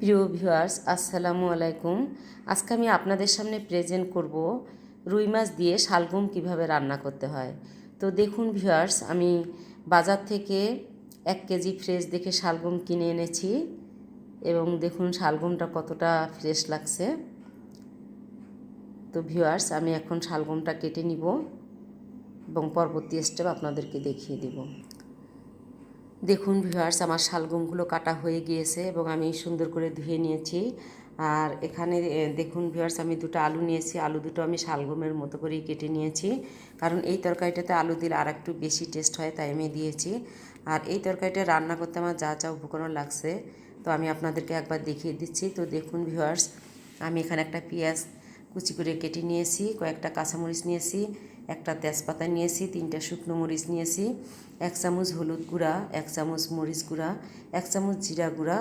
প্রিয় ভিউয়ার্স, আসসালামু আলাইকুম। আজকে আমি আপনাদের সামনে প্রেজেন্ট করব রুই মাছ দিয়ে শালগম কীভাবে রান্না করতে হয়। তো দেখুন ভিউয়ার্স, আমি বাজার থেকে এক কেজি ফ্রেশ দেখে শালগম কিনে এনেছি এবং দেখুন শালগমটা কতটা ফ্রেশ লাগছে। তো ভিউয়ার্স, আমি এখন শালগমটা কেটে নিব এবং পরবর্তী স্টেপ আপনাদেরকে দেখিয়ে দিব। দেখুন ভিউয়ার্স আমার শালগমগুলো কাটা হয়ে গিয়েছে এবং আমি সুন্দর করে ধুয়ে নিয়েছি। আর এখানে দেখুন ভিউয়ার্স আমি দুটো আলু নিয়েছি। আলু দুটো আমি শালগমের মতো করেই কেটে নিয়েছি। কারণ এই তরকারিটাতে আলু দিলে আর একটু বেশি টেস্ট হয়, তাই আমি দিয়েছি। আর এই তরকারিটা রান্না করতে আমার যা যা উপকরণ লাগছে, তো আমি আপনাদেরকে একবার দেখিয়ে দিচ্ছি। তো দেখুন ভিউয়ার্স আমি এখানে একটা পেঁয়াজ কুচি করে কেটে নিয়েছি, কয়েকটা কাঁচামরিচ নিয়েছি। একটা তেজপাতা নিয়েছি, তিনটা শুকনো মরিচ নিয়েছি, এক চামচ হলুদ গুঁড়া, এক চামচ মরিচ গুঁড়া, এক চামচ জিরা গুঁড়া,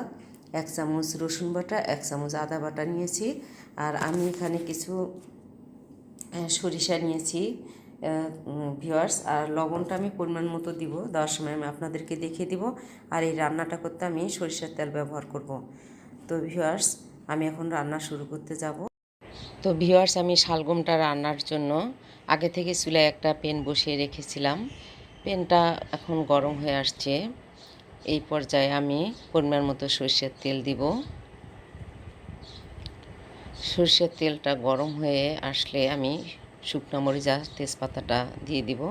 এক চামচ রসুন বাটা, এক চামচ আদা বাটা নিয়েছি। আর আমি এখানে কিছু সরিষা নিয়েছি ভিওয়ার্স আর লবণটা আমি পরিমাণ মতো দিব। দেওয়ার সময় আমি আপনাদেরকে দেখিয়ে দিব, আর এই রান্নাটা করতে আমি সরিষার তেল ব্যবহার করব। তো ভিওয়ার্স আমি এখন রান্না শুরু করতে যাব। তো ভিওয়ার্স আমি শালগমটা রান্নার জন্য আগে থেকে চুলায় একটা পেন বসিয়ে রেখেছিলাম। পেনটা এখন গরম হয়ে আসছে। এই পর্যায়ে আমি পরিমাণ মতো সর্ষের তেল দিব। সর্ষের তেলটা গরম হয়ে আসলে আমি শুকনো মরিচ তেজপাতাটা দিয়ে দিব।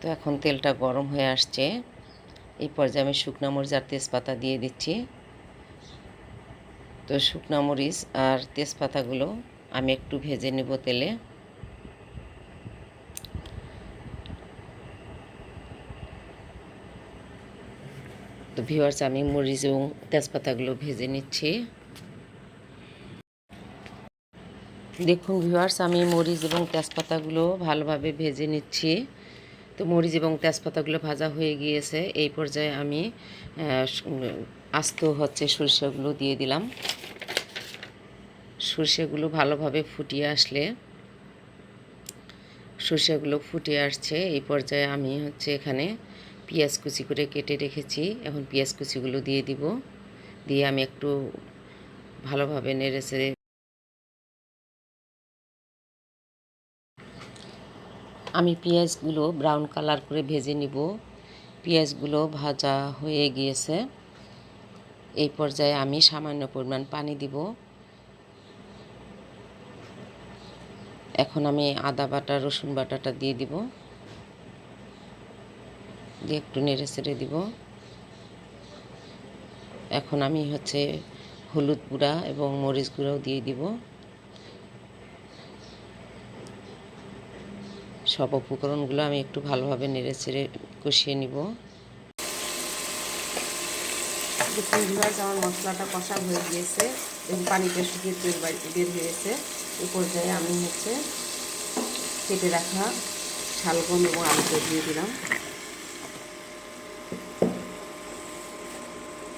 তো এখন তেলটা গরম হয়ে আসছে। এই পর্যায়ে আমি শুকনো মরিচ আর তেজপাতা দিয়ে দিচ্ছি। তো শুকনো মরিচ আর তেজপাতাগুলো আমি একটু ভেজে নেব তেলে। তো ভিওয়ার্স আমি মরিচ এবং তেজপাতাগুলো ভেজে নিচ্ছি। দেখুন ভিউয়ার্স, আমি মরিচ এবং তেজপাতাগুলো ভালোভাবে ভেজে নিচ্ছি। তো মরিচ এবং তেজপাতাগুলো ভাজা হয়ে গিয়েছে, এই পর্যায়ে আমি আস্ত হচ্ছে সরষেগুলো দিয়ে দিলাম। সরষেগুলো ভালোভাবে ফুটিয়ে আসলে সর্ষেগুলো ফুটিয়ে আসছে। এই পর্যায়ে আমি হচ্ছে এখানে পেঁয়াজ কুচি করে কেটে রেখেছি। এখন পেঁয়াজ কুচিগুলো দিয়ে দিব। দিয়ে আমি একটু ভালোভাবে নেড়ে আমি পেঁয়াজগুলো ব্রাউন কালার করে ভেজে নিব। পেঁয়াজগুলো ভাজা হয়ে গিয়েছে। এই পর্যায়ে আমি সামান্য পরিমাণ পানি দিব। এখন আমি আদা বাটা, রসুন বাটাটা দিয়ে দিব। দিয়ে একটু নেড়ে চেড়ে দিব। এখন আমি হচ্ছে হলুদ গুঁড়া এবং মরিচ গুঁড়াও দিয়ে দিব। সব উপকরণগুলো আমি একটু ভালোভাবে নেড়ে চেড়ে কষিয়ে নিব। মশলাটা কষা হয়ে গিয়েছে এবং পানিটা শুকিয়ে তেল বের হয়েছে। এই পর্যায়ে আমি হচ্ছে কেটে রাখা শালগম এবং আলুটা দিয়ে দিলাম।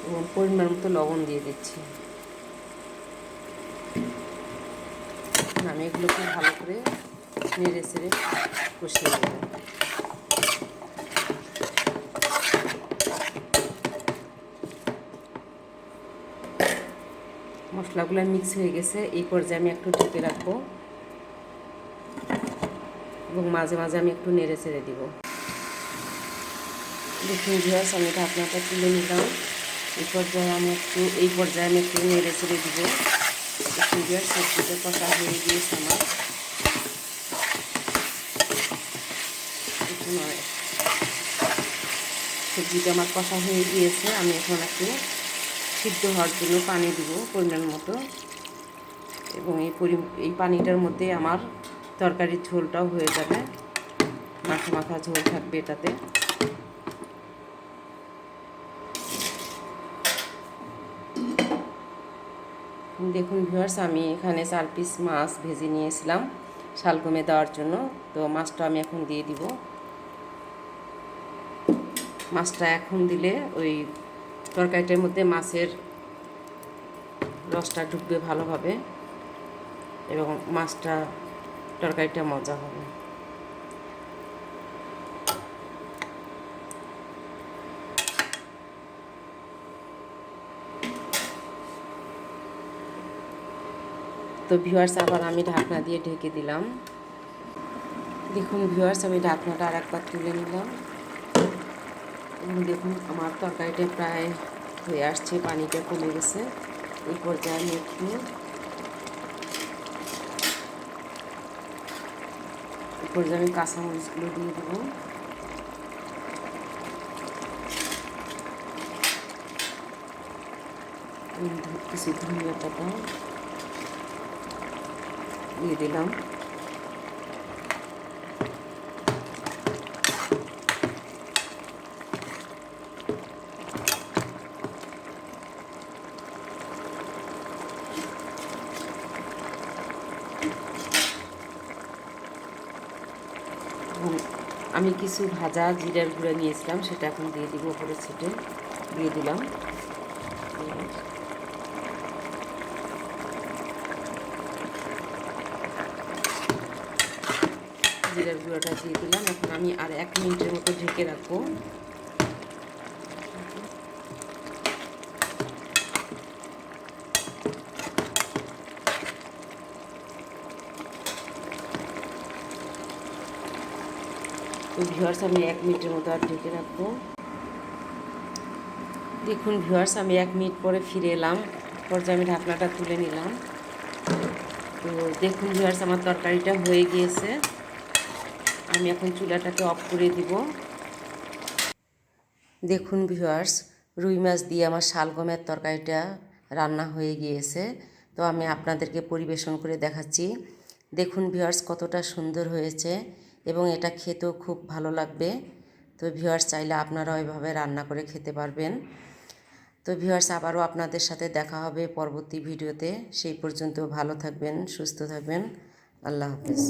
এবং পরিমাণ মতো লবণ দিয়ে দিচ্ছি। আমি এগুলোকে ভালো করে নেড়ে সেড়ে কষিয়ে নেব। মশলাগুলো মিক্স হয়ে গেছে। এই পর্যায়ে আমি একটু ঢেকে রাখব। এবং মাঝে মাঝে আমি একটু নেড়ে চেড়ে দিব। দেখুন ভিউয়ার্স আমি ঢাকনাটা তুলে নিলাম। এই পর্যায়ে আমি একটু, এই পর্যায়ে আমি একটু নেড়ে চেড়ে দিব। দেখুন ভিউয়ার্স সবজিটা কষা হয়ে গিয়েছে আমার। সবজিটা আমার কষা হয়ে গিয়েছে। আমি এখন একটু সিদ্ধ হওয়ার জন্য পানি দিব পরিমাণ মতো। এবং এই পরি এই পানিটার মধ্যে আমার তরকারির ঝোলটাও হয়ে যাবে। মাখা মাখা ঝোল থাকবে এটাতে। দেখুন ভিউয়ার্স আমি এখানে চার পিস মাছ ভেজে নিয়েছিলাম শালগমে দেওয়ার জন্য। তো মাছটা আমি এখন দিয়ে দিব। মাছটা এখন দিলে ওই তরকারিটার মধ্যে মাছের রসটা ঢুকবে ভালোভাবে এবং মাছটা, তরকারিটা মজা হবে। তো ভিউয়ার্স আবার আমি ঢাকনা দিয়ে ঢেকে দিলাম। দেখুন ভিউয়ার্স আমি ঢাকনাটা আর একবার তুলে নিলাম। দেখুন, আমার তরকারিটা প্রায় হয়ে আসছে, পানিটা কমে গেছে। এই পর্যায়ে আমি একটু পর্যায়ে আমি কাঁচামরিচগুলো দিয়ে দেবো। কিছু ধনিয়া পাতা দিয়ে দিলাম। আমি কিছু ভাজা জিরার গুঁড়া নিয়েছিলাম, সেটা এখন দিয়ে দিব উপরে ছিটে। দিয়ে দিলাম। জিরার গুঁড়োটা দিয়ে দিলাম। এখন আমি আর এক মিনিটের মতো ঢেকে রাখব। তো ভিউয়ার্স আমি এক মিনিটের মতো আর ঢেকে রাখব। দেখুন ভিউয়ার্স আমি এক মিনিট পরে ফিরে এলাম। পর্যায়ে আমি ঢাকনাটা তুলে নিলাম। তো দেখুন ভিউয়ার্স আমার তরকারিটা হয়ে গিয়েছে। আমি এখন চুলাটাকে অফ করে দিব। দেখুন ভিউয়ার্স রুই মাছ দিয়ে আমার শালগমের তরকারিটা রান্না হয়ে গিয়েছে। তো আমি আপনাদেরকে পরিবেশন করে দেখাচ্ছি। দেখুন ভিউয়ার্স কতটা সুন্দর হয়েছে। এবং এটা খেতেও খুব ভালো লাগবে। তো ভিউয়ার্স চাইলে আপনারাও এভাবে রান্না করে খেতে পারবেন। তো ভিউয়ার্স আবারও আপনাদের সাথে দেখা হবে পরবর্তী ভিডিওতে। সেই পর্যন্ত ভালো থাকবেন, সুস্থ থাকবেন। আল্লাহ হাফেজ।